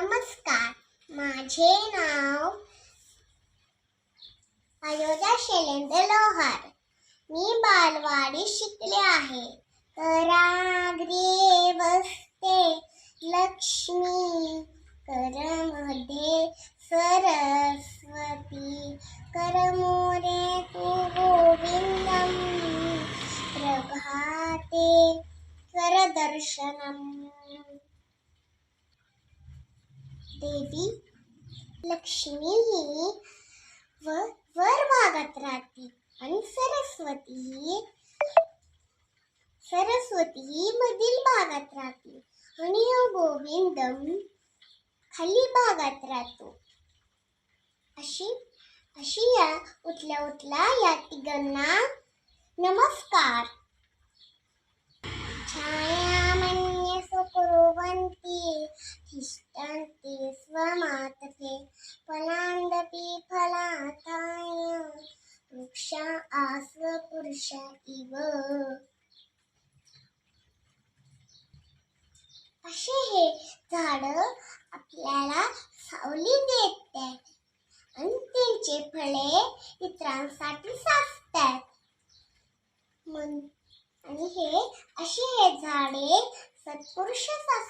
नमस्कार. माझे नाव अयोध्या शैलेंद्र लोहार. मी बालवाडी शिकले आहे. कराग्रे बसते लक्ष्मी करमध्ये सरस्वती करमोरे तू गोविंदम प्रभाते करदर्शनम. देवी लक्ष्मी ही व वर भागात राहते. आणि सरस्वती ही सरस्वती ही मधील भागात राहते. आणि हा गोविंदम खाली भागात राहतो. अशी अशी या उठल्या उठल्या या तिघांना नमस्कार. छान फलान्दपि वृक्षा आस्व पुरुष इव। असे हे झाड आपल्याला सावली देतात आणि त्यांचे फळे इतरांसाठी साचतात. आणि हे अशी हे झाडे सत्पुरुष असतात.